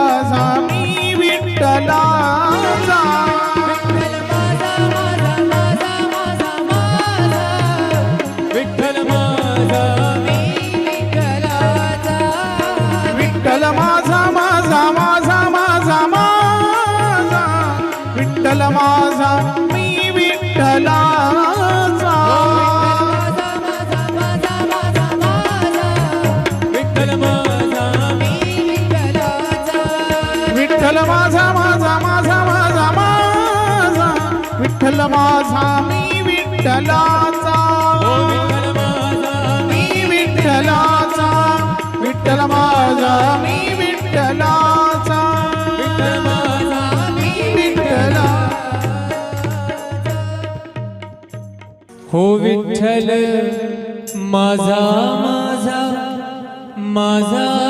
माझा मी विठ्ठलाचा विठ्ठल माझा. माझा माझा माझा माझा विठ्ठल माझा मी विठ्ठलाचा विठ्ठल माझा माझा माझा माझा माझा. विठ्ठल माझा मी विठ्ठल माझा मी विठ्ठलाचा. मी विठ्ठलाचा विठ्ठल माझा मी विठ्ठलाचा. मी विठ्ठला हो विठ्ठल माझा माझा माझा.